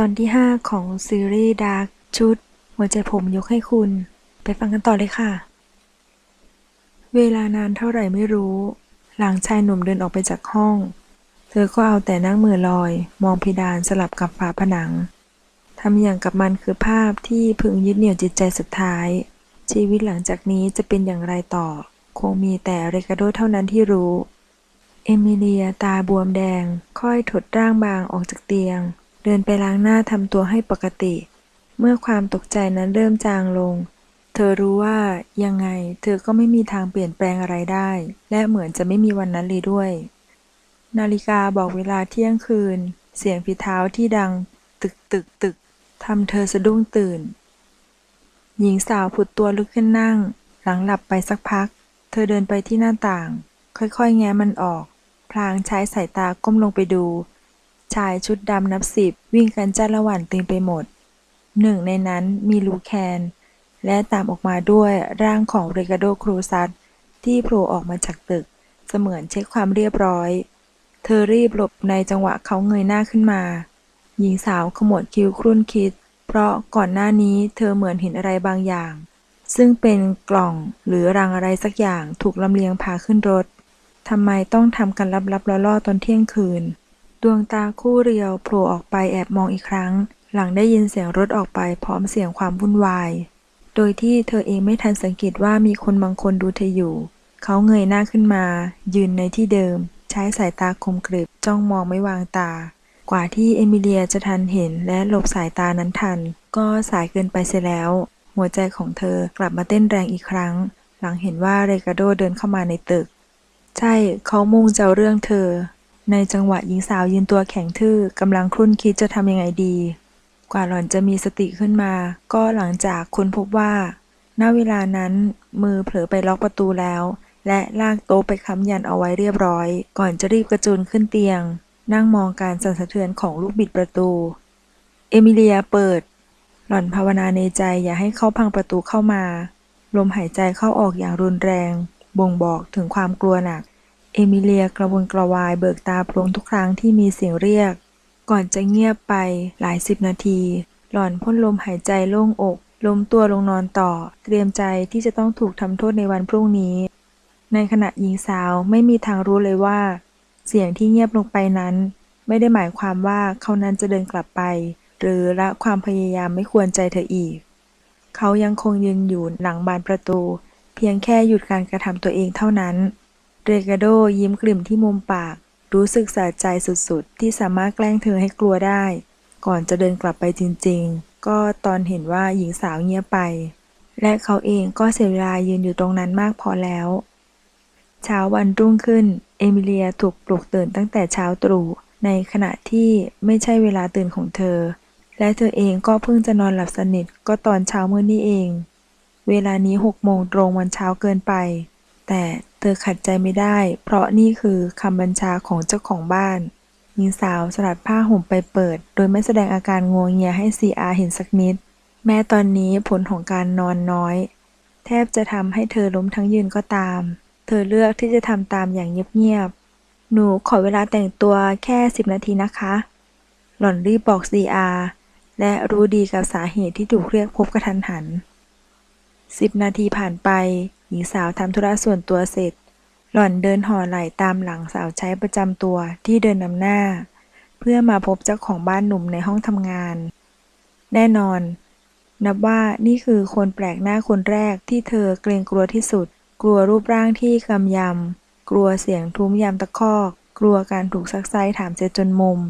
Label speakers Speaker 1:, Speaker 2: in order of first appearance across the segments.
Speaker 1: ตอนที่ 5 ของซีรีส์ดาร์กชุด หัวใจผมยกให้คุณ ไปฟังกันต่อเลยค่ะ เวลานานเท่าไหร่ไม่รู้ หลังชายหนุ่มเดินออกไปจากห้อง เธอก็เอาแต่นั่งมือลอย มองเพดานสลับกับฝาผนังทำอย่างกับมันคือภาพที่พึงยึดเหนี่ยวจิตใจสุดท้าย ชีวิตหลังจากนี้จะเป็นอย่างไรต่อ คงมีแต่เรกาโดเท่านั้นที่รู้ เอมิเลียตาบวมแดง ค่อยถดร่างบางออกจากเตียง เดินไปล้างหน้าทำตัวให้ปกติ เมื่อความตกใจนั้นเริ่มจางลง เธอรู้ว่ายังไงเธอก็ไม่มีทางเปลี่ยนแปลงอะไรได้ และเหมือนจะไม่มีวันนั้นเลยด้วย นาฬิกาบอกเวลาเที่ยงคืน เสียงฝีเท้าที่ดัง ตึกตึกตึกทำเธอสะดุ้งตื่น หญิงสาวผุดตัวลุกขึ้นนั่ง หลังหลับไปสักพัก เธอเดินไปที่หน้าต่าง ค่อยๆ แง้มันออก พลางใช้สายตาก้มลงไปดู ชายชุดดำนับสิบวิ่งกันจ้าละหว่านเต็มไปหมด หนึ่งในนั้นมีลูแคน และตามออกมาด้วยร่างของเรกาโดครูซัตที่โผล่ออกมาจากตึก เสมือนเช็คความเรียบร้อย เธอรีบหลบในจังหวะเขาเงยหน้าขึ้นมา หญิงสาวขมวดคิ้วครุ่นคิด เพราะก่อนหน้านี้เธอเหมือนเห็นอะไรบางอย่าง ซึ่งเป็นกล่องหรือรังอะไรสักอย่างถูกลำเลียงพาขึ้นรถทำไมต้องทำกันลับๆล่อๆตอนเที่ยงคืน ดวงตาคู่เรียวโผล่ออกไปแอบมองอีกครั้ง หลังได้ยินเสียงรถออกไปพร้อมเสียงความวุ่นวาย โดยที่เธอเองไม่ทันสังเกตว่ามีคนบางคนดูเธออยู่ เขาเงยหน้าขึ้นมา ยืนในที่เดิม ใช้สายตาคมกริบจ้องมองไม่วางตา กว่าที่เอมิเลียจะทันเห็นและหลบสายตานั้นทัน ก็สายเกินไปเสียแล้ว หัวใจของเธอกลับมาเต้นแรงอีกครั้ง หลังเห็นว่าเรกาโดเดินเข้ามาในตึก ใช่เขามุ่งจะเอาเรื่องเธอ ในจังหวะหญิงสาวยืนตัวแข็งทื่อกำลังครุ่นคิดจะทำยังไงดี กว่าหล่อนจะมีสติขึ้นมา ก็หลังจากค้นพบว่า ณ เวลานั้น มือเผลอไปล็อกประตูแล้ว และลากโต๊ะไปค้ำยันเอาไว้เรียบร้อย ก่อนจะรีบกระโจนขึ้นเตียง นั่งมองการสั่นสะเทือนของลูกบิดประตู เอมิเลียเปิด หล่อนภาวนาในใจอย่าให้เขาพังประตูเข้ามา ลมหายใจเข้าออกอย่างรุนแรง บ่งบอกถึงความกลัวหนัก เอมิเลียกระวนกระวายเบิกตาโพลงทุกครั้งที่มีเสียงเรียก ก่อนจะเงียบไปหลายสิบนาที หล่อนพ่นลมหายใจโล่งอกล้มตัวลงนอนต่อ เตรียมใจที่จะต้องถูกทำโทษในวันพรุ่งนี้ ในขณะหญิงสาวไม่มีทางรู้เลยว่า เสียงที่เงียบลงไปนั้น ไม่ได้หมายความว่าเขานั้นจะเดินกลับไป หรือละความพยายามไม่ควรใจเธออีก เขายังคงยืนอยู่หลังบานประตู เพียงแค่หยุดการกระทำตัวเองเท่านั้น เรกาโดยิ้มกลิ่มที่มุมปาก รู้สึกสะใจสุดๆ ที่สามารถแกล้งเธอให้กลัวได้ ก่อนจะเดินกลับไปจริงๆ ก็ตอนเห็นว่าหญิงสาวเงียบไป และเขาเองก็เสียเวลายืนอยู่ตรงนั้นมากพอแล้ว เช้าวันรุ่งขึ้น เอมิเลียถูกปลุกตื่นตั้งแต่เช้าตรู่ในขณะที่ไม่ใช่เวลาตื่นของเธอ และเธอเองก็เพิ่งจะนอนหลับสนิทก็ตอนเช้ามืดนี่เอง เวลานี้หกโมงตรงวันเช้าเกินไป แต่ เธอขัดใจไม่ได้ เพราะนี่คือคำบัญชาของเจ้าของบ้านหญิงสาวสลัดผ้าห่มไปเปิด โดยไม่แสดงอาการงวงเงียให้ซีอาเห็นสักนิด แม้ตอนนี้ผลของการนอนน้อย แทบจะทำให้เธอล้มทั้งยืนก็ตาม เธอเลือกที่จะทำตามอย่างเงียบๆ หนูขอเวลาแต่งตัวแค่สิบนาทีนะคะ หล่อนรีบบอกซีอาและรู้ดีกับสาเหตุที่ถูกเรียกพบกระทันหันสิบนาทีผ่านไป หญิงสาวทำธุระส่วนตัวเสร็จ หล่อนเดินห่อไหล่ตามหลังสาวใช้ประจำตัวที่เดินนำหน้า เพื่อมาพบเจ้าของบ้านหนุ่มในห้องทำงาน แน่นอน นับว่านี่คือคนแปลกหน้าคนแรกที่เธอเกรงกลัวที่สุด กลัวรูปร่างที่กำยำ กลัวเสียงทุ้มยำตะคอก กลัวการถูกซักไซถามเจจนมุม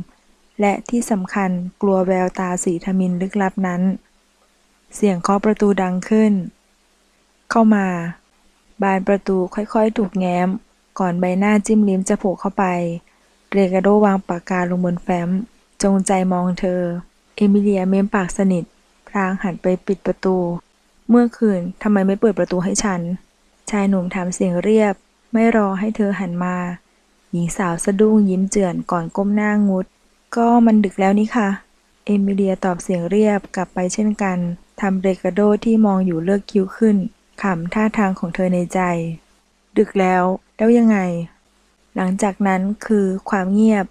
Speaker 1: และที่สำคัญกลัวแววตาสีทมินลึกลับนั้น เสียงเคาะประตูดังขึ้น เข้ามา บานประตูค่อยๆ ถูกแง้ม ก่อนใบหน้าจิ้มลิ้มจะโผล่เข้าไป เรกาโดวางปากกาลงบนแฟ้ม จงใจมองเธอ เอมิเลียเม้มปากสนิท พลางหันไปปิดประตู เมื่อคืนทำไมไม่เปิดประตูให้ฉัน ชายหนุ่มถามเสียงเรียบ ไม่รอให้เธอหันมา หญิงสาวสะดุ้งยิ้มเจือนก่อนก้มหน้างุด ก็มันดึกแล้วนี่ค่ะ เอมิเลียตอบเสียงเรียบกลับไปเช่นกันทำเรกาโดที่มองอยู่เลิกคิ้วขึ้น ขำท่าทางของเธอในใจ ดึกแล้ว แล้วยังไง หลังจากนั้นคือความเงียบ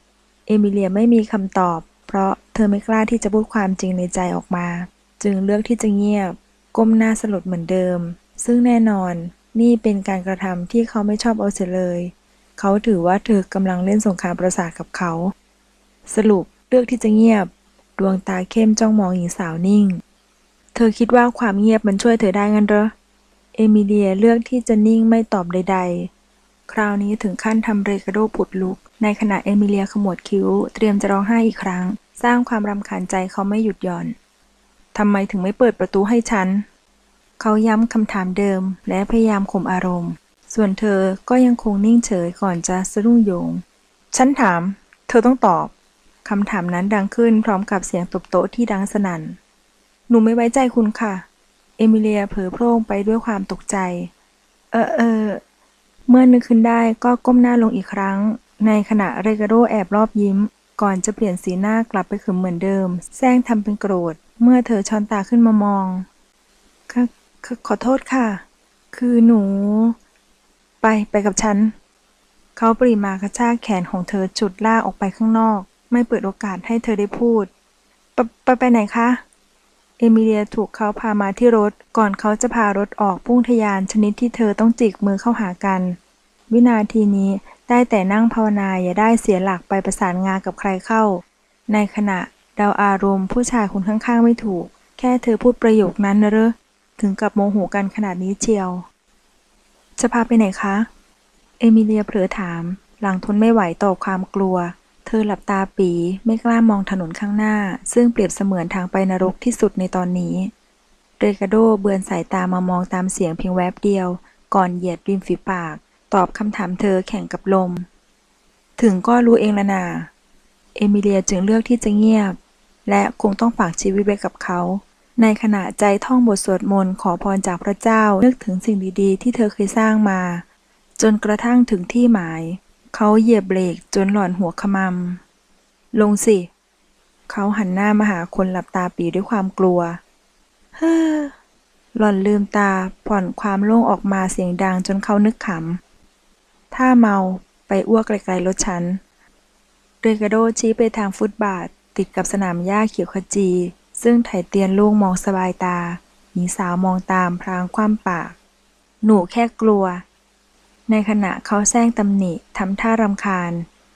Speaker 1: เอมิเลียไม่มีคำตอบ เพราะเธอไม่กล้าที่จะพูดความจริงในใจออกมา จึงเลือกที่จะเงียบ ก้มหน้าสลดเหมือนเดิม ซึ่งแน่นอนนี่เป็นการกระทำที่เขาไม่ชอบเอาเสียเลย เขาถือว่าเธอกำลังเล่นสงครามประสาทกับเขา สรุปเลือกที่จะเงียบ ดวงตาเข้มจ้องมองหญิงสาวนิ่ง เธอคิดว่าความเงียบมันช่วยเธอได้งั้นเหรอ เอมิเลียเลือกที่จะนิ่งไม่ตอบใด ๆ คราวนี้ถึงขั้นทำเรกาโดผุดลุก ในขณะเอมิเลียขมวดคิ้ว เตรียมจะร้องไห้อีกครั้ง สร้างความรำคาญใจเขาไม่หยุดหย่อน ทำไมถึงไม่เปิดประตูให้ฉัน เขาย้ำคำถามเดิม และพยายามข่มอารมณ์ ส่วนเธอก็ยังคงนิ่งเฉยก่อนจะสะดุ้งโยง ฉันถาม เธอต้องตอบคำถามนั้นดังขึ้นพร้อมกับเสียงตบโต๊ะที่ดังสนั่น หนูไม่ไว้ใจคุณค่ะ เอมิเลียเผลอโพร่งไปด้วยความตกใจ เออเออ เมื่อนึกขึ้นได้ก็ก้มหน้าลงอีกครั้ง ในขณะเรกาโดแอบรอบยิ้ม ก่อนจะเปลี่ยนสีหน้ากลับไปขึมเหมือนเดิม แซงทำเป็นโกรธ เมื่อเธอช้อนตาขึ้นมามองค่ะขขอโทษค่ะ คือหนู ไปไปกับฉัน เขาปรีมากระชากแขนของเธอฉุดล่าออกไปข้างนอก ไม่เปิดโอกาสให้เธอได้พูด ไปไปไหนคะ เอมิเลียถูกเขาพามาที่รถ ก่อนเขาจะพารถออกพุ่งทะยานชนิดที่เธอต้องจิกมือเข้าหากัน วินาทีนี้ได้แต่นั่งภาวนาอย่าได้เสียหลักไปประสานงานกับใครเข้า ในขณะเดาอารมณ์ผู้ชายคนข้างๆไม่ถูก แค่เธอพูดประโยคนั้นนะเรอถึงกับโมโหกันขนาดนี้เชียว จะพาไปไหนคะ เอมิเลียเผลอถาม หลังทนไม่ไหวต่อความกลัว เธอหลับตาปีไม่กล้ามองถนนข้างหน้า ซึ่งเปรียบเสมือนทางไปนรกที่สุดในตอนนี้ เรกาโดเบือนสายตามามองตามเสียงเพียงแวบเดียว ก่อนเหยียดริมฝีปาก ตอบคำถามเธอแข่งกับลม ถึงก็รู้เองละนาเอมิเลียจึงเลือกที่จะเงียบ และคงต้องฝากชีวิตไว้กับเขา ในขณะใจท่องบทสวดมนต์ขอพรจากพระเจ้านึกถึงสิ่งดีๆ ที่เธอเคยสร้างมา จนกระทั่งถึงที่หมาย เขาเหยียบเบรกจนหล่อนหัวขมำลงสิ เขาหันหน้ามาหาคนหลับตาปีด้วยความกลัว เฮ้อ หล่อนลืมตาผ่อนความโล่งออกมาเสียงดังจนเขานึกขำ ถ้าเมาไปอ้วกไกลๆรถฉัน เรกาโดชี้ไปทางฟุตบาทติดกับสนามหญ้าเขียวขจี ซึ่งไถเตียนลูกมองสบายตา หญิงสาวมองตามพรางคว่ำปาก หนูแค่กลัว ในขณะเขาแซงตำหนิทำท่ารำคาญ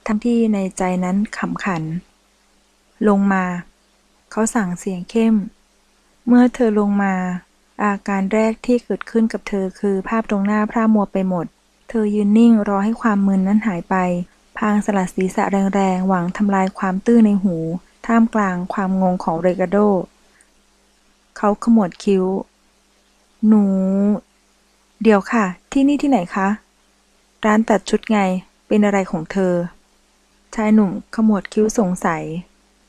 Speaker 1: ทั้งที่ในใจนั้นขำขัน ลงมา เขาสั่งเสียงเข้ม เมื่อเธอลงมา อาการแรกที่เกิดขึ้นกับเธอคือภาพตรงหน้าพร่ามัวไปหมด เธอยืนนิ่งรอให้ความมึนนั้นหายไป พางสลัดศีรษะแรงๆ หวังทำลายความตื้อในหู ท่ามกลางความงงของเรกาโด เขาขมวดคิ้ว หนู เดี๋ยวค่ะ ที่นี่ที่ไหนคะ ร้านตัดชุดไง เป็นอะไรของเธอ ชายหนุ่มขมวดคิ้วสงสัย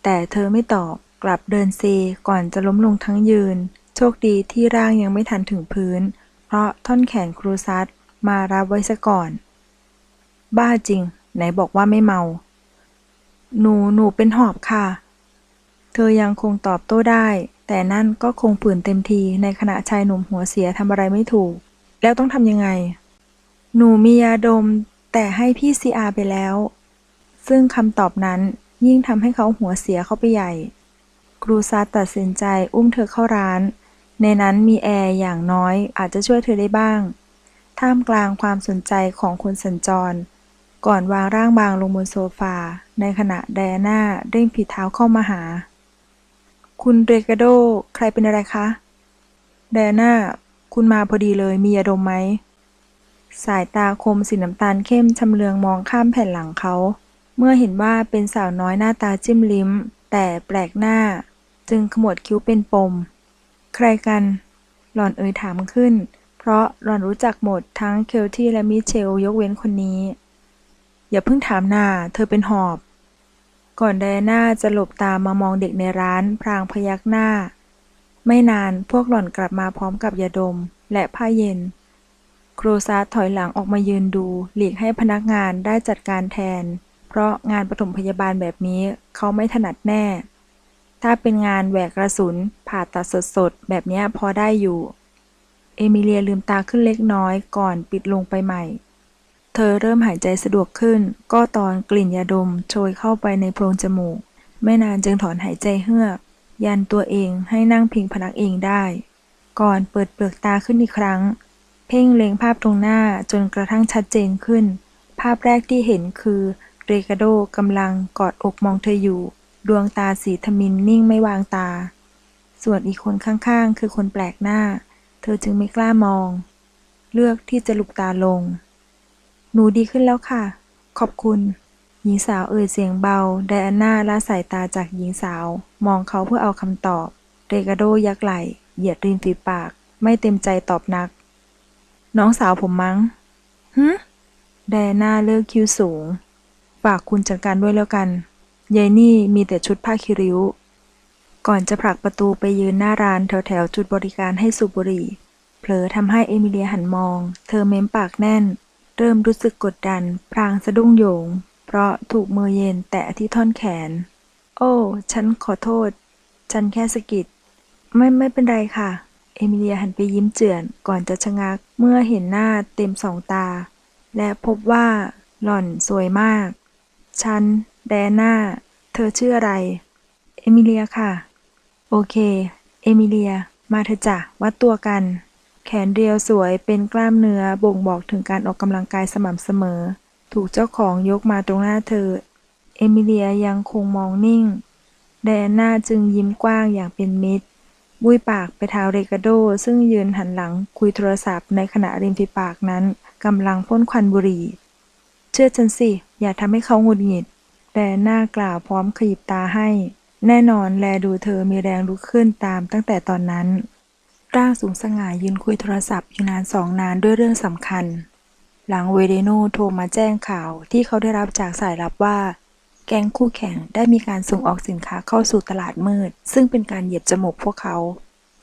Speaker 1: แต่เธอไม่ตอบ กลับเดินเซก่อนจะล้มลงทั้งยืน โชคดีที่ร่างยังไม่ทันถึงพื้น เพราะท่อนแขนครูซัดมารับไว้ซะก่อน บ้าจริง ไหนบอกว่าไม่เมา หนู หนูเป็นหอบค่ะ เธอยังคงตอบโต้ได้ แต่นั่นก็คงผื่นเต็มทีในขณะชายหนุ่มหัวเสียทำอะไรไม่ถูก แล้วต้องทำยังไง หนูมียาดม แต่ให้พี่ซีอาไปแล้ว ซึ่งคำตอบนั้นยิ่งทำให้เขาหัวเสียเข้าไปใหญ่ ครูซัดตัดสินใจอุ้มเธอเข้าร้าน ในนั้นมีแอร์อย่างน้อยอาจจะช่วยเธอได้บ้าง ท่ามกลางความสนใจของคนสัญจร ก่อนวางร่างบางลงบนโซฟา ในขณะไดอาน่าเร่งผีเท้าเข้ามาหา คุณเรกาโด ใครเป็นอะไรคะไดอาน่า คุณมาพอดีเลยมียาดมไหม สายตาคมสีน้ำตาลเข้มชำเลืองมองข้ามแผ่นหลังเขา เมื่อเห็นว่าเป็นสาวน้อยหน้าตาจิ้มลิ้ม แต่แปลกหน้า จึงขมวดคิ้วเป็นปม ใครกัน หล่อนเอ่ยถามขึ้น เพราะหล่อนรู้จักหมดทั้งเคลที่และมิเชลยกเว้นคนนี้ อย่าเพิ่งถามนาเธอเป็นหอบ ก่อนไดอาน่าจะหลบตามามองเด็กในร้านพรางพยักหน้า ไม่นานพวกหล่อนกลับมาพร้อมกับยาดมและผ้าเย็น ครซาถอยหลังออกมายืนดู หลีกให้พนักงานได้จัดการแทน เพราะงานปฐมพยาบาลแบบนี้เขาไม่ถนัดแน่ ถ้าเป็นงานแหวกกระสุน ผ่าตัดสดๆ แบบนี้พอได้อยู่ เอมิเลียลืมตาขึ้นเล็กน้อยก่อนปิดลงไปใหม่ เธอเริ่มหายใจสะดวกขึ้น ก็ตอนกลิ่นยาดมโชยเข้าไปในโพรงจมูก ไม่นานจึงถอนหายใจเฮือก ยันตัวเองให้นั่งพิงพนักเองได้ ก่อนเปิดเปลือกตาขึ้นอีกครั้ง เพ่งเล็งภาพตรงหน้าจนกระทั่งชัดเจนขึ้น ภาพแรกที่เห็นคือเรกาโดกำลังกอดอกมองเธออยู่ ดวงตาสีทมินนิ่งไม่วางตา ส่วนอีกคนข้างๆ คือคนแปลกหน้า เธอจึงไม่กล้ามอง เลือกที่จะหลุกตาลง หนูดีขึ้นแล้วค่ะ ขอบคุณ หญิงสาวเอ่ยเสียงเบา ไดอาน่าละสายตาจากหญิงสาว มองเขาเพื่อเอาคำตอบ เรกาโดยักไหล่เหยียดริมฝีปาก ไม่เต็มใจตอบนัก น้องสาวผมมั้งฮึไดน่าเลิกคิ้วสูง ฝากคุณจัดการด้วยแล้วกันยายนี่มีแต่ชุดผ้าคิริ้ว ก่อนจะผลักประตูไปยืนหน้าร้านแถวๆ จุดบริการให้สูบบุหรี่ เผลอทำให้เอมิเลียหันมอง เธอเม้มปากแน่น เริ่มรู้สึกกดดัน พรางสะดุ้งโยง เพราะถูกมือเย็นแตะที่ท่อนแขน โอ้ ฉันขอโทษ ฉันแค่สะกิด ไม่ไม่เป็นไรค่ะ เอมิเลียหันไปยิ้มเจือนก่อนจะชะงักเมื่อเห็นหน้าเต็มสองตา และพบว่าหล่อนสวยมาก ฉัน แดน่า เธอชื่ออะไร เอมิเลียค่ะ โอเค เอมิเลีย มาเถอะจ้ะวัดตัวกัน แขนเรียวสวยเป็นกล้ามเนื้อบ่งบอกถึงการออกกำลังกายสม่ำเสมอ ถูกเจ้าของยกมาตรงหน้าเธอ เอมิเลียยังคงมองนิ่งไดน่าจึงยิ้มกว้างอย่างเป็นมิตร บุยปากไปทางเรกาโด ซึ่งยืนหันหลังคุยโทรศัพท์ในขณะริมฝีปากนั้นกำลังพ่นควันบุหรี่ เชื่อฉันสิ อย่าทำให้เขาหงุดหงิดแดน่ากล่าวพร้อมขยิบตาให้ แน่นอนแลดูเธอมีแรงลุกขึ้นตามตั้งแต่ตอนนั้น ร่างสูงสง่ายืนคุยโทรศัพท์อยู่นานสองนานด้วยเรื่องสำคัญ หลังเวเดโนโทรมาแจ้งข่าวที่เขาได้รับจากสายลับว่า แก๊งคู่แข่งได้มีการส่งออกสินค้าเข้าสู่ตลาดมืด ซึ่งเป็นการเหยียบจมูกพวกเขา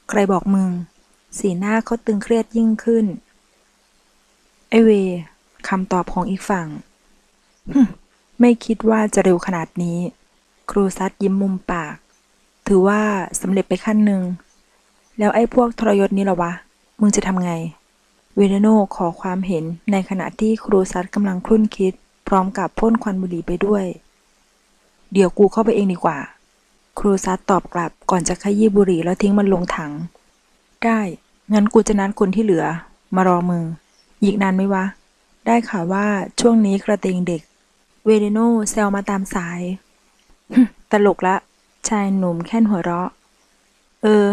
Speaker 1: ใครบอกมึง สีหน้าเขาตึงเครียดยิ่งขึ้น ไอเวคำตอบของอีกฝั่งหึไม่คิดว่าจะเร็วขนาดนี้ ครูซัดยิ้มมุมปาก ถือว่าสำเร็จไปขั้นหนึ่ง แล้วไอ้พวกทรยศนี้ล่ะวะ มึงจะทำไง เวเดโนขอความเห็นในขณะที่ครูซัดกำลังครุ่นคิด พร้อมกับพ่นควันบุหรี่ไปด้วย เดี๋ยวกูเข้าไปเองดีกว่า ครูซัดตอบกลับก่อนจะขยี้บุหรี่แล้วทิ้งมันลงถัง ได้ งั้นกูจะนัดคนที่เหลือ มารอมึงอีกนานไหมวะ ได้ข่าวว่าช่วงนี้กระเตงเด็ก เวเดโนแซวมาตามสาย ตลกละ ชายหนุ่มแค่นหัวเราะ เออ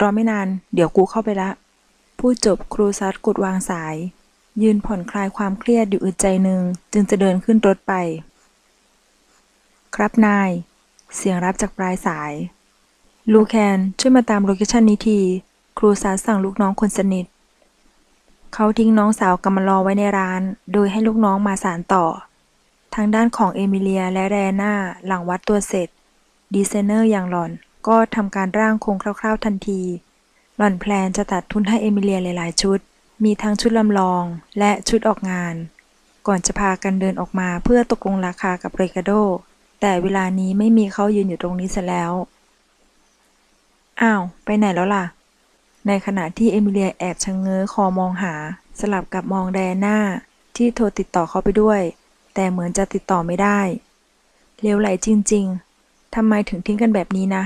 Speaker 1: รอไม่นาน เดี๋ยวกูเข้าไปละ พูดจบครูซัดกดวางสาย ยืนผ่อนคลายความเครียดอยู่อึดใจหนึ่งจึงจะเดินขึ้นรถไป ครับนาย เสียงรับจากปลายสาย ลูแคนช่วยมาตามโลเคชันนี้ที ครูซัดสั่งลูกน้องคนสนิท เขาทิ้งน้องสาวกำมารอไว้ในร้าน โดยให้ลูกน้องมาสานต่อ ทางด้านของเอมิเลียและแรน่าหลังวัดตัวเสร็จ ดีไซเนอร์อย่างหล่อนก็ทำการร่างโครงคร่าว ๆ ทันที หล่อนแพลนจะตัดทุนให้เอมิเลียหลาย ๆ ชุด มีทั้งชุดลำลองและชุดออกงาน ก่อนจะพากันเดินออกมาเพื่อตกลงราคากับเรกาโด แต่เวลานี้ไม่มีเขายืนอยู่ตรงนี้ซะแล้ว อ้าว ไปไหนแล้วล่ะ ในขณะที่เอมิเลียแอบชะเง้อคอมองหา สลับกับมองแดน่าที่โทรติดต่อเขาไปด้วย แต่เหมือนจะติดต่อไม่ได้เลวไหลจริง ๆทำไมถึงทิ้งกันแบบนี้นะ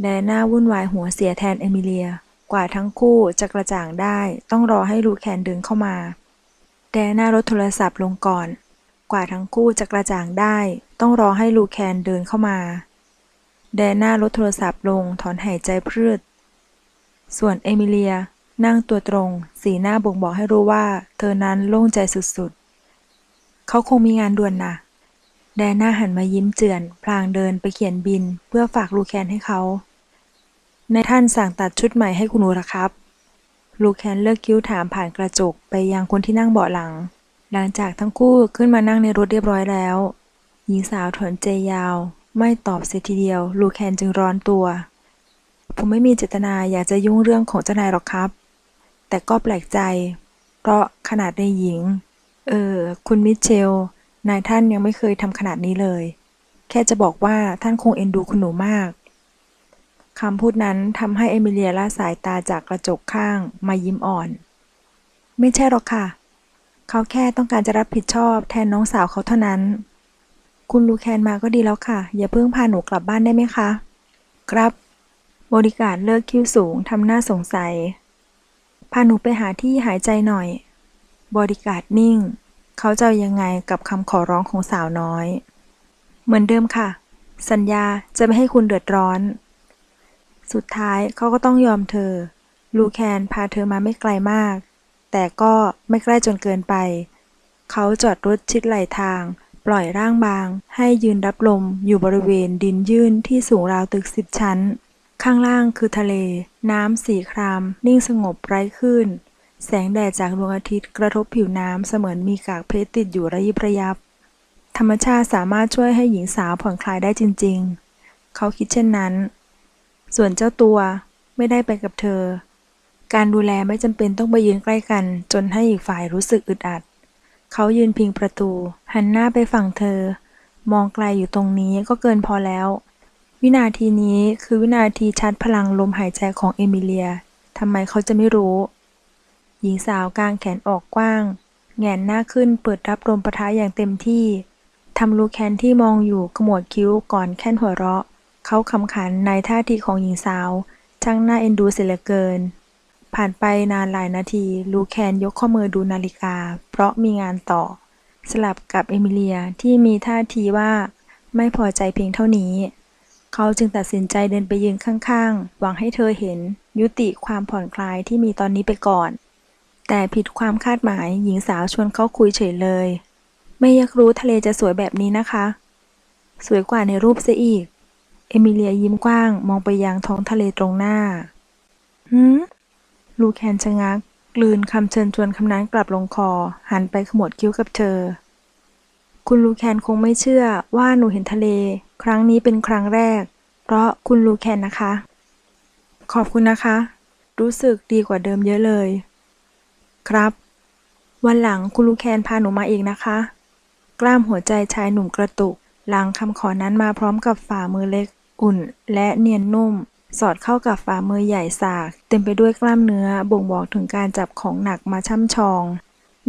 Speaker 1: แดน่าวุ่นวายหัวเสียแทนเอมิเลีย กว่าทั้งคู่จะกระจ่างได้ ต้องรอให้ลูแคนเดินเข้ามา แดน่าลดโทรศัพท์ลงก่อน กว่าทั้งคู่จะกระจ่างได้ ต้องรอให้ลูแคนเดินเข้ามา แดน่าลดโทรศัพท์ลงถอนหายใจพืด ส่วนเอมิเลียนั่งตัวตรง สีหน้าบ่งบอกให้รู้ว่า เธอนั้นโล่งใจสุดๆ เขาคงมีงานด่วนนะ แดน่าหันมายิ้มเจือน พลางเดินไปเขียนบิน เพื่อฝากลูแคนให้เขา ในท่านสั่งตัดชุดใหม่ให้คุณหนูละครับ ลูแคนเลิกคิ้วถามผ่านกระจกไปยังคนที่นั่งเบาะหลัง หลังจากทั้งคู่ขึ้นมานั่งในรถเรียบร้อยแล้ว หญิงสาวถอนใจยาว ไม่ตอบเสียทีเดียว ลูแคนจึงร้อนตัว ผมไม่มีเจตนาอยากจะยุ่งเรื่องของเจ้านายหรอกครับ แต่ก็แปลกใจ เพราะขนาดในหญิง เออ คุณมิเชล นายท่านยังไม่เคยทำขนาดนี้เลย แค่จะบอกว่าท่านคงเอ็นดูคุณหนูมากคำพูดนั้นทำให้เอมิเลียละสายตาจากกระจกข้างมายิ้มอ่อน ไม่ใช่หรอกค่ะ เขาแค่ต้องการจะรับผิดชอบแทนน้องสาวเขาเท่านั้น คุณลูแคนมาก็ดีแล้วค่ะ อย่าเพิ่งพาหนูกลับบ้านได้ไหมคะ ครับบริการเลิกคิ้วสูงทำหน้าสงสัย พาหนูไปหาที่หายใจหน่อย บริการนิ่ง เขาจะยังไงกับคำขอร้องของสาวน้อย เหมือนเดิมค่ะ สัญญาจะไม่ให้คุณเดือดร้อน สุดท้ายเขาก็ต้องยอมเธอ ลูแคนพาเธอมาไม่ไกลมาก แต่ก็ไม่ใกล้จนเกินไป เขาจอดรถชิดไหลทาง ปล่อยร่างบาง ให้ยืนรับลมอยู่บริเวณดินยื่นที่สูงราวตึกสิบชั้น ข้างล่างคือทะเล น้ำสีคราม นิ่งสงบไร้คลื่นแสงแดดจากดวงอาทิตย์กระทบผิวน้ำเสมือนมีกากเพชรติดอยู่ระยิบระยับ ธรรมชาติสามารถช่วยให้หญิงสาวผ่อนคลายได้จริง ๆ เขาคิดเช่นนั้น ส่วนเจ้าตัวไม่ได้ไปกับเธอ การดูแลไม่จำเป็นต้องไปยืนใกล้กัน จนให้อีกฝ่ายรู้สึกอึดอัด เขายืนพิงประตู หันหน้าไปฝั่งเธอ มองไกลอยู่ตรงนี้ก็เกินพอแล้ว วินาทีนี้คือวินาทีชัดพลังลมหายใจของเอมิเลียทำไมเขาจะไม่รู้ หญิงสาวกางแขนออกกว้าง แงนหน้าขึ้นเปิดรับลมปะทะอย่างเต็มที่ทำลูแคนที่มองอยู่ขมวดคิ้วก่อนแค่นหัวเราะ เขาคำขันในท่าทีของหญิงสาว ช่างน่าเอ็นดูเสียเหลือเกิน ผ่านไปนานหลายนาที ลูแคนยกข้อมือดูนาฬิกา เพราะมีงานต่อ สลับกับเอมิเลียที่มีท่าทีว่าไม่พอใจเพียงเท่านี้ เขาจึงตัดสินใจเดินไปยืนข้างๆ หวังให้เธอเห็นยุติความผ่อนคลายที่มีตอนนี้ไปก่อน แต่ผิดความคาดหมายหญิงสาวชวนเขาคุยเฉยเลย ไม่อยากรู้ทะเลจะสวยแบบนี้นะคะ สวยกว่าในรูปเสียอีก เอมิเลียยิ้มกว้างมองไปยังท้องทะเลตรงหน้าหืม ลูแคนชะงัก กลืนคำเชิญชวนคำนั้นกลับลงคอ หันไปขมวดคิ้วกับเธอ คุณลูแคนคงไม่เชื่อว่าหนูเห็นทะเล ครั้งนี้เป็นครั้งแรก เพราะคุณลูแคนนะคะ ขอบคุณนะคะ รู้สึกดีกว่าเดิมเยอะเลย ครับ วันหลังคุณลูแคนพาหนูมาอีกนะคะ กล้ามหัวใจชายหนุ่มกระตุกหลังคำขอนั้นมาพร้อมกับฝ่ามือเล็ก อุ่น และเนียนนุ่ม สอดเข้ากับฝ่ามือใหญ่สาก เต็มไปด้วยกล้ามเนื้อบ่งบอกถึงการจับของหนักมาช่ำชอง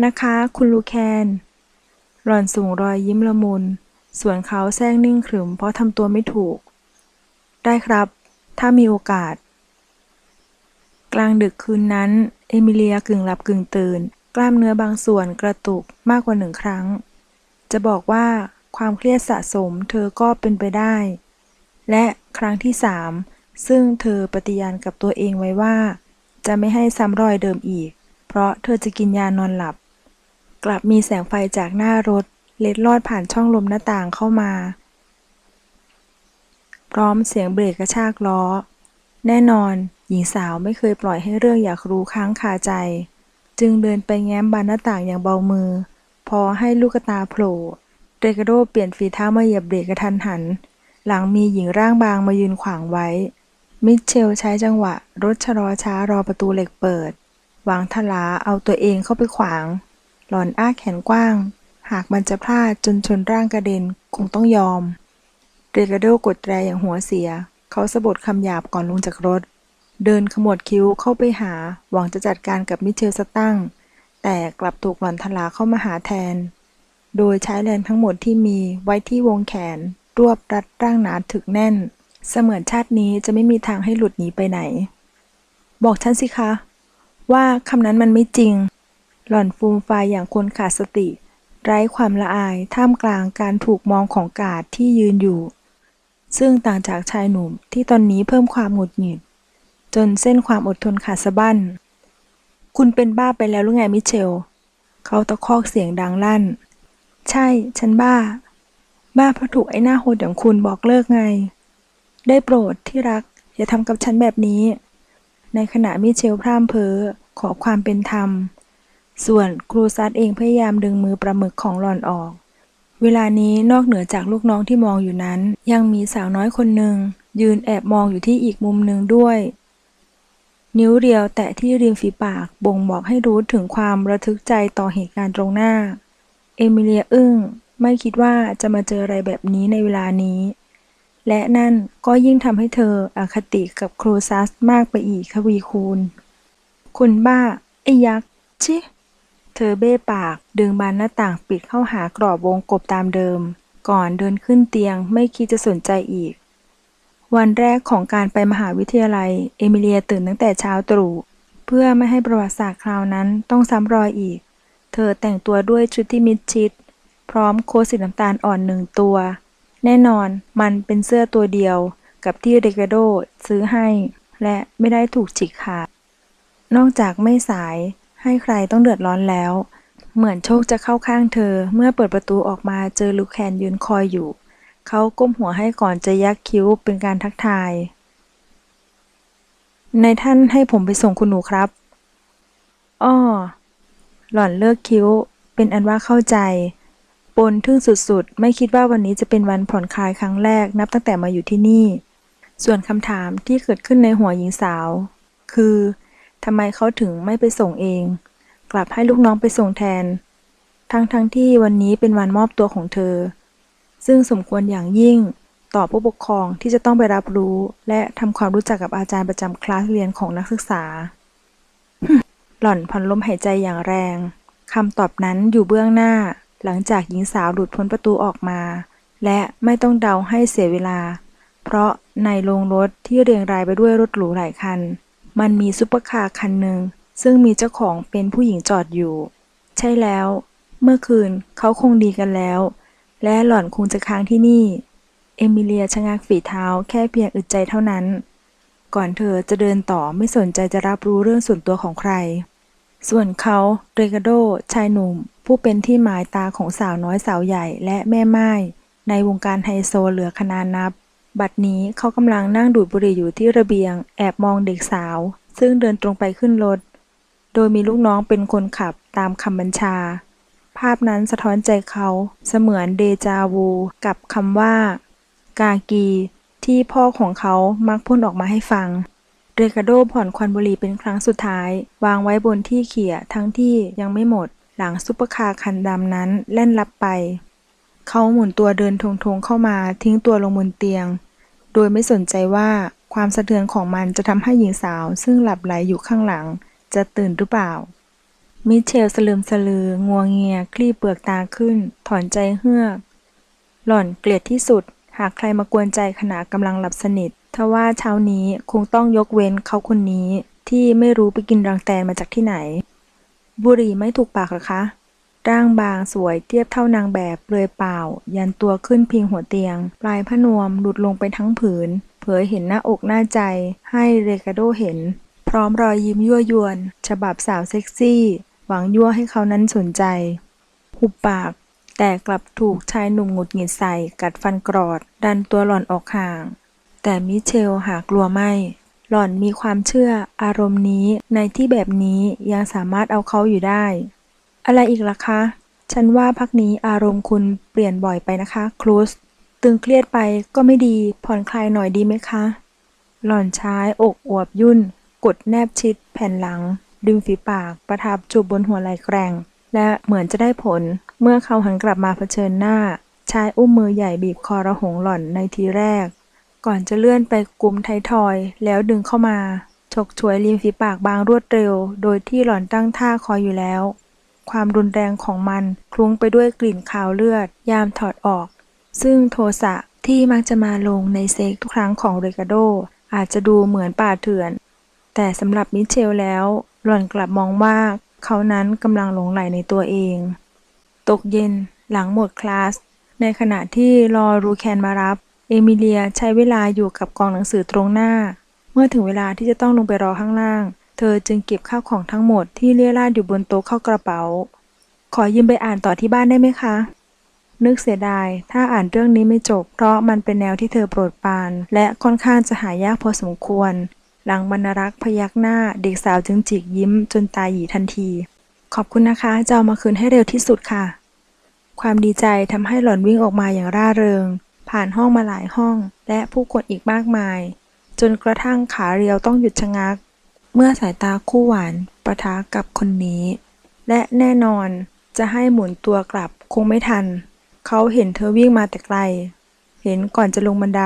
Speaker 1: นะคะ คุณลูแคนหล่อนสูงรอยยิ้มละมุน ส่วนเขาแซงนิ่งขรึมเพราะทำตัวไม่ถูก ได้ครับ ถ้ามีโอกาส กลางดึกคืนนั้น เอมิเลียกึ่งหลับกึ่งตื่น กล้ามเนื้อบางส่วนกระตุกมากกว่าหนึ่งครั้ง จะบอกว่าความเครียดสะสมเธอก็เป็นไปได้ และครั้งที่สาม ซึ่งเธอปฏิญาณกับตัวเองไว้ว่า จะไม่ให้ซ้ำรอยเดิมอีก เพราะเธอจะกินยานอนหลับ กลับมีแสงไฟจากหน้ารถ เล็ดลอดผ่านช่องลมหน้าต่างเข้ามา พร้อมเสียงเบรกกระชากล้อ แน่นอนหญิงสาวไม่เคยปล่อยให้เรื่องอยากรู้ค้างคาใจ จึงเดินไปแง้มบานหน้าต่างอย่างเบามือ พอให้ลูกตาโผล่เรกาโดเปลี่ยนฝีเท้ามาเหยียบเบรกกระทันหัน หลังมีหญิงร่างบางมายืนขวางไว้ มิเชลใช้จังหวะ รถชะลอช้ารอประตูเหล็กเปิดหวังทลาเอาตัวเองเข้าไปขวาง หล่อนอ้าแขนกว้าง หากมันจะพลาดจนชนร่างกระเด็นคงต้องยอม เรกาโดกดแตรอย่างหัวเสีย เขาสะบดคำหยาบก่อนลงจากรถ เดินขมวดคิ้วเข้าไปหา หวังจะจัดการกับมิเชลสตั้ง แต่กลับถูกหล่อนทลาเข้ามาหาแทน โดยใช้แรงทั้งหมดที่มีไว้ที่วงแขน รวบรัดร่างหนาถึกแน่น เสมือนชาตินี้จะไม่มีทางให้หลุดหนีไปไหน บอกฉันสิคะ ว่าคำนั้นมันไม่จริง หล่อนฟูมฟายอย่างคนขาดสติ ไร้ความละอายท่ามกลางการถูกมองของกาดที่ยืนอยู่ ซึ่งต่างจากชายหนุ่มที่ตอนนี้เพิ่มความหงุดหงิด จนเส้นความอดทนขาดสะบั้น คุณเป็นบ้าไปแล้วหรือไงมิเชล เขาตะคอกเสียงดังลั่น ใช่ ฉันบ้า บ้าเพราะถูกไอ้หน้าโหดอย่างคุณบอกเลิกไง ได้โปรดที่รัก อย่าทำกับฉันแบบนี้ ในขณะมิเชลพร่ำเพ้อขอความเป็นธรรม ส่วนครูซัดเองพยายามดึงมือประมึกของหลอนออก เวลานี้นอกเหนือจากลูกน้องที่มองอยู่นั้น ยังมีสาวน้อยคนหนึ่งยืนแอบมองอยู่ที่อีกมุมหนึ่งด้วย นิ้วเรียวแตะที่ริมฝีปากบ่งบอกให้รู้ถึงความระทึกใจต่อเหตุการณ์ตรงหน้า เอมิเลียอึ้งไม่คิดว่าจะมาเจออะไรแบบนี้ในเวลานี้ และนั่นก็ยิ่งทำให้เธออคติกับครูซัสมากไปอีกทวีคูณ คุณบ้า ไอ้ยักษ์ ชิ เธอเบ้ปากดึงบานหน้าต่างปิดเข้าหากรอบวงกบตามเดิม ก่อนเดินขึ้นเตียงไม่คิดจะสนใจอีก วันแรกของการไปมหาวิทยาลัย เอมิเลียตื่นตั้งแต่เช้าตรู่เพื่อไม่ให้ประวัติศาสตร์คราวนั้นต้องซ้ำรอยอีก เธอแต่งตัวด้วยชุดที่มิดชิด พร้อมโค้ทสีน้ำตาลอ่อนหนึ่งตัว แน่นอนมันเป็นเสื้อตัวเดียวกับที่เรกาโดซื้อให้ และไม่ได้ถูกฉีกขาด นอกจากไม่สายให้ใครต้องเดือดร้อนแล้ว เหมือนโชคจะเข้าข้างเธอ เมื่อเปิดประตูออกมาเจอลูแคนยืนคอยอยู่ เขาก้มหัวให้ก่อนจะยักคิ้วเป็นการทักทาย ในท่านให้ผมไปส่งคุณหนูครับ อ้อ หล่อนเลิกคิ้ว เป็นอันว่าเข้าใจ ปนทึ่งสุดๆ ไม่คิดว่าวันนี้จะเป็นวันผ่อนคลายครั้งแรกนับตั้งแต่มาอยู่ที่นี่ ส่วนคำถามที่เกิดขึ้นในหัวหญิงสาว คือทำไมเขาถึงไม่ไปส่งเอง กลับให้ลูกน้องไปส่งแทน ทั้งๆทที่วันนี้เป็นวันมอบตัวของเธอ ซึ่งสมควรอย่างยิ่งต่อผู้ปกครองที่จะต้องไปรับรู้ และทำความรู้จักกับอาจารย์ประจำคลาสเรียนของนักศึกษา หล่อนผ่อนลมหายใจอย่างแรงคำตอบนั้นอยู่เบื้องหน้า หลังจากหญิงสาวหลุดพ้นประตูออกมา และไม่ต้องเดาให้เสียเวลา เพราะในโรงรถที่เรียงรายไปด้วยรถหรูหลายคัน มันมีซุปเปอร์คาร์คันหนึ่งซึ่งมีเจ้าของเป็นผู้หญิงจอดอยู่ ใช่แล้ว เมื่อคืนเขาคงดีกันแล้ว และหล่อนคงจะค้างที่นี่ เอมิเลียชะงักฝีเท้าแค่เพียงอึดใจเท่านั้น ก่อนเธอจะเดินต่อไม่สนใจจะรับรู้เรื่องส่วนตัวของใคร ส่วนเขาเรกาโดชายหนุ่ม ผู้เป็นที่หมายตาของสาวน้อยสาวใหญ่และแม่ไม้ในวงการไฮโซเหลือขนานับ บัดนี้เขากำลังนั่งดูดบุหรี่อยู่ที่ระเบียง แอบมองเด็กสาว ซึ่งเดินตรงไปขึ้นรถ โดยมีลูกน้องเป็นคนขับตามคำบัญชา ภาพนั้นสะท้อนใจเขาเสมือนเดจาวูกับคำว่า กากี ที่พ่อของเขามักพูดออกมาให้ฟัง เรคาโดผ่อนควันบุหรี่เป็นครั้งสุดท้าย วางไว้บนที่เขี่ยทั้งที่ยังไม่หมด หลังซุปเปอร์คาร์คันดำนั้นแล่นลับไป เขาหมุนตัวเดินทงๆเข้ามาทิ้งตัวลงบนเตียง โดยไม่สนใจว่าความสะเทือนของมันจะทำให้หญิงสาว ซึ่งหลับไหลอยู่ข้างหลัง จะตื่นหรือเปล่า มิเชลสลืมสลือ งัวเงียคลี่เปลือกตาขึ้น ถอนใจเฮือก หล่อนเกลียดที่สุด หากใครมากวนใจขณะกำลังหลับสนิททว่าเช้านี้คงต้องยกเว้นเขาคนนี้ที่ไม่รู้ไปกินรังแตนมาจากที่ไหน บุหรี่ไม่ถูกปากหรอคะ ร่างบางสวยเทียบเท่านางแบบเปลือยเปล่า ยันตัวขึ้นพิงหัวเตียง ปลายผ้านวมหลุดลงไปทั้งผืน เผยเห็นหน้าอกหน้าใจ ให้เรกาโดเห็น พร้อมรอยยิ้มยั่วยวน ฉบับสาวเซ็กซี่ หวังยั่วให้เขานั้นสนใจหุบปากแต่กลับถูกชายหนุ่มหงุดหงิดใส่ กัดฟันกรอด ดันตัวหล่อนออกห่าง แต่มิเชลหากกลัวไม่ หล่อนมีความเชื่ออารมณ์นี้ในที่แบบนี้ยังสามารถเอาเขาอยู่ได้ อะไรอีกล่ะคะ ฉันว่าพักนี้อารมณ์คุณเปลี่ยนบ่อยไปนะคะครูสตึงเครียดไปก็ไม่ดีผ่อนคลายหน่อยดีไหมคะ หล่อนใช้อกอวบยุ่น กดแนบชิดแผ่นหลัง ดึงฝีปากประทับจูบบนหัวไหล่แกร่ง และเหมือนจะได้ผลเมื่อเขาหันกลับมาเผชิญหน้าชายอุ้มมือใหญ่บีบคอระหงหล่อนในทีแรก ก่อนจะเลื่อนไปกลุ่มไททอย แล้วดึงเข้ามา ฉกฉวยริมฝีปากบางรวดเร็ว โดยที่หล่อนตั้งท่าคอยอยู่แล้ว ความรุนแรงของมันคลุ้งไปด้วยกลิ่นคาวเลือด ยามถอดออก ซึ่งโทสะที่มักจะมาลงในเซ็กทุกครั้งของเรกาโด อาจจะดูเหมือนป่าเถื่อน แต่สำหรับมิเชลแล้ว หล่อนกลับมองว่าเขานั้นกำลังหลงไหลในตัวเอง ตกเย็นหลังหมดคลาส ในขณะที่รอรูแคนมารับ เอมิเลียใช้เวลาอยู่กับกองหนังสือตรงหน้า เมื่อถึงเวลาที่จะต้องลงไปรอข้างล่าง เธอจึงเก็บข้าวของทั้งหมดที่เลี่ยราดอยู่บนโต๊ะเข้ากระเป๋า ขอยืมไปอ่านต่อที่บ้านได้ไหมคะ นึกเสียดาย ถ้าอ่านเรื่องนี้ไม่จบ เพราะมันเป็นแนวที่เธอโปรดปราน และค่อนข้างจะหายากพอสมควร หลังบรรรักษ์พยักหน้า เด็กสาวจึงจิกยิ้ม จนตาหยีทันที ขอบคุณนะคะ จะเอามาคืนให้เร็วที่สุดค่ะ ความดีใจทำให้หล่อนวิ่งออกมาอย่างร่าเริง ผ่านห้องมาหลายห้อง และผู้คนอีกมากมาย จนกระทั่งขาเรียวต้องหยุดชะงัก เมื่อสายตาคู่หวานประทะกับคนนี้ และแน่นอนจะให้หมุนตัวกลับคงไม่ทัน เขาเห็นเธอวิ่งมาแต่ไกล เห็นก่อนจะลงบันได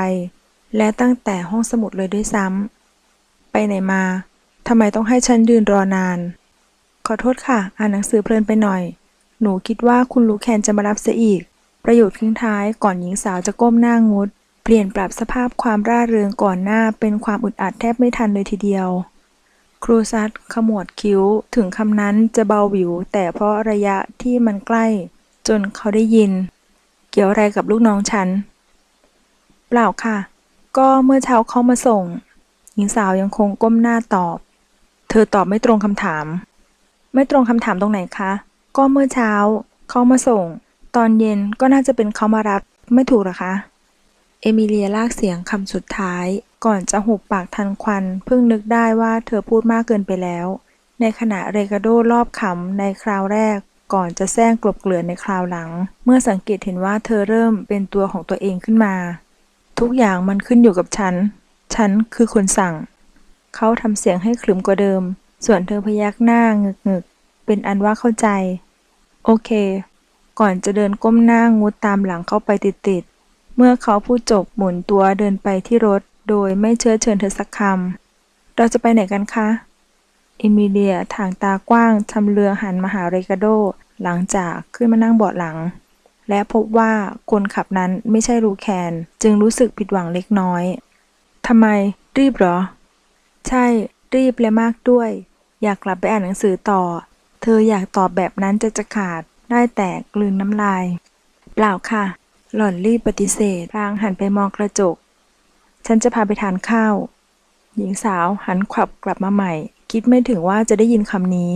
Speaker 1: และตั้งแต่ห้องสมุดเลยด้วยซ้ำไปไหนมาทำไมต้องให้ฉันยืนรอนาน ขอโทษค่ะ อ่านหนังสือเพลินไปหน่อย หนูคิดว่าคุณลูกแคนจะมารับเสียอีก ประโยคทิ้งท้ายก่อนหญิงสาวจะก้มหน้างุด เปลี่ยนปรับสภาพความร่าเริงก่อนหน้าเป็นความอึดอัดแทบไม่ทันเลยทีเดียว ครูซัดขมวดคิ้วถึงคำนั้นจะเบาหวิว แต่เพราะระยะที่มันใกล้ จนเขาได้ยิน เกี่ยวอะไรกับลูกน้องฉัน เปล่าค่ะ ก็เมื่อเช้าเขามาส่ง หญิงสาวยังคงก้มหน้าตอบ เธอตอบไม่ตรงคำถาม ไม่ตรงคำถามตรงไหนคะ ก็เมื่อเช้าเขามาส่ง ตอนเย็นก็น่าจะเป็นเขามารับไม่ถูกหรอคะ เอมิเลียลากเสียงคำสุดท้าย ก่อนจะหุบปากทันควัน เพิ่งนึกได้ว่าเธอพูดมากเกินไปแล้ว ในขณะเรกาโดรอบขำในคราวแรก ก่อนจะแซงกลบเกลื่อนในคราวหลัง เมื่อสังเกตเห็นว่าเธอเริ่มเป็นตัวของตัวเองขึ้นมา ทุกอย่างมันขึ้นอยู่กับฉัน ฉันคือคนสั่ง เขาทำเสียงให้ขรึมกว่าเดิม ส่วนเธอพยักหน้างึกงึกๆเป็นอันว่าเข้าใจ โอเค ก่อนจะเดินก้มหน้างุดตามหลังเข้าไปติดๆ เมื่อเขาพูดจบหมุนตัวเดินไปที่รถ โดยไม่เชื้อเชิญเธอสักคำ เราจะไปไหนกันคะเอมิเลียถางตากว้างชำเลืองหันมาหาเรกาโด หลังจากขึ้นมานั่งเบาะหลัง และพบว่าคนขับนั้นไม่ใช่ลูแคน จึงรู้สึกผิดหวังเล็กน้อยทำไม รีบเหรอ ใช่ รีบและมากด้วย อยากกลับไปอ่านหนังสือต่อ เธออยากตอบแบบนั้นจะจะขาด ได้แต่กลืนน้ำลาย เปล่าค่ะ หล่อนรีบปฏิเสธพลางหันไปมองกระจก ฉันจะพาไปทานข้าว หญิงสาวหันขวับกลับมาใหม่ คิดไม่ถึงว่าจะได้ยินคำนี้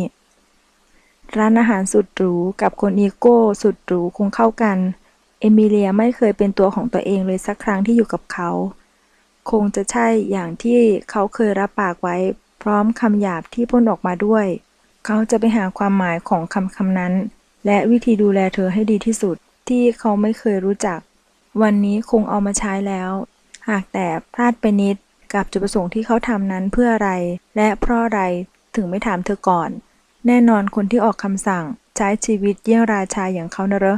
Speaker 1: ร้านอาหารสุดหรูกับคนอีโก้สุดหรูคงเข้ากัน เอมิเลียไม่เคยเป็นตัวของตัวเองเลยสักครั้งที่อยู่กับเขา คงจะใช่อย่างที่เขาเคยรับปากไว้ พร้อมคำหยาบที่พ่นออกมาด้วย เขาจะไปหาความหมายของคำคำนั้น และวิธีดูแลเธอให้ดีที่สุดที่เขาไม่เคยรู้จัก วันนี้คงเอามาใช้แล้ว หากแต่พลาดไปนิดกับจุดประสงค์ที่เขาทำนั้นเพื่ออะไร และเพราะอะไรถึงไม่ถามเธอก่อน แน่นอนคนที่ออกคำสั่งใช้ชีวิตเยี่ยงราชาอย่างเขานะเหรอ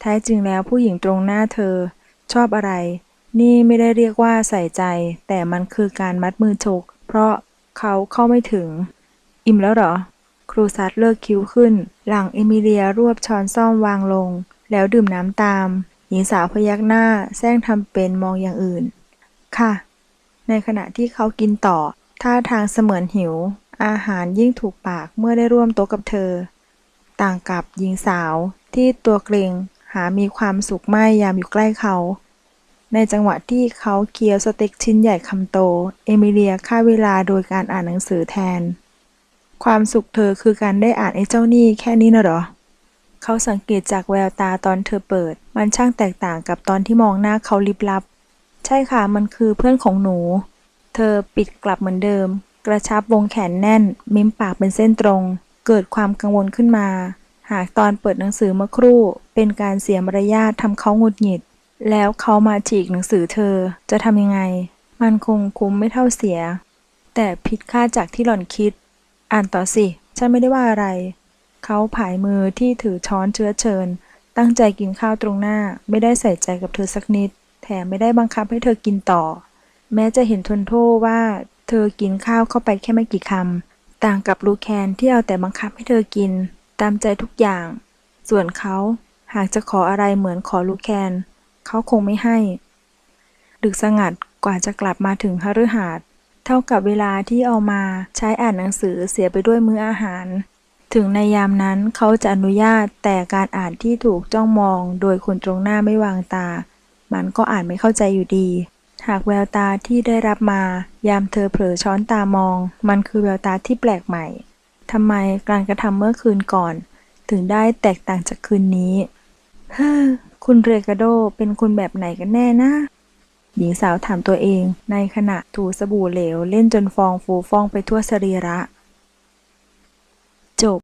Speaker 1: แท้จริงแล้วผู้หญิงตรงหน้าเธอ ชอบอะไร นี่ไม่ได้เรียกว่าใส่ใจ แต่มันคือการมัดมือชก เพราะเขาเข้าไม่ถึง อิ่มแล้วเหรอ ครูซัดเลิกคิ้วขึ้น หลังเอมิเลียรวบช้อนซ่อมวางลง แล้วดื่มน้ำตาม หญิงสาวพยักหน้าแซงทำเป็นมองอย่างอื่น ค่ะ ในขณะที่เขากินต่อ ท่าทางเสมือนหิว อาหารยิ่งถูกปากเมื่อได้ร่วมโต๊ะกับเธอ ต่างกับหญิงสาวที่ตัวเกรงหามีความสุขไม่ยามอยู่ใกล้เขา ในจังหวะที่เขาเคี้ยวสเต็กชิ้นใหญ่คำโต เอมิเลียฆ่าเวลาโดยการอ่านหนังสือแทน ความสุขเธอคือการได้อ่านไอ้เจ้านี่แค่นี้นะหรอ เขาสังเกตจากแววตาตอนเธอเปิด มันช่างแตกต่างกับตอนที่มองหน้าเขาลิบลับ ใช่ค่ะมันคือเพื่อนของหนู เธอปิดกลับเหมือนเดิม กระชับวงแขนแน่น มิ้มปากเป็นเส้นตรง เกิดความกังวลขึ้นมา หากตอนเปิดหนังสือเมื่อครู่ เป็นการเสียมารยาททำเขาหงุดหงิด แล้วเขามาฉีกหนังสือเธอจะทำยังไง มันคงคุ้มไม่เท่าเสีย แต่ผิดค่าจากที่หล่อนคิด อ่านต่อสิ ฉันไม่ได้ว่าอะไร เขาผายมือที่ถือช้อนเชื้อเชิญ ตั้งใจกินข้าวตรงหน้า ไม่ได้ใส่ใจกับเธอสักนิด แถมไม่ได้บังคับให้เธอกินต่อ แม้จะเห็นทนโทษว่า เธอกินข้าวเข้าไปแค่ไม่กี่คำ ต่างกับลูแคนที่เอาแต่บังคับให้เธอกิน ตามใจทุกอย่าง ส่วนเขาหากจะขออะไรเหมือนขอลูแคน เขาคงไม่ให้ ดึกสงัดกว่าจะกลับมาถึงพฤหัส เท่ากับเวลาที่เอามาใช้อ่านหนังสือเสียไปด้วยมื้ออาหาร ถึงในยามนั้นเขาจะอนุญาตแต่การอ่านที่ถูกจ้องมอง โดยคนตรงหน้าไม่วางตา มันก็อ่านไม่เข้าใจอยู่ดี หากแววตาที่ได้รับมา ยามเธอเผลอช้อนตามอง มันคือแววตาที่แปลกใหม่ทำไมการกระทำเมื่อคืนก่อน ถึงได้แตกต่างจากคืนนี้เฮ้อคุณเรกาโดเป็นคนแบบไหนกันแน่นะ หญิงสาวถามตัวเอง ในขณะถูสบู่เหลวเล่นจนฟองฟูฟ่องไปทั่วสรีระ จบ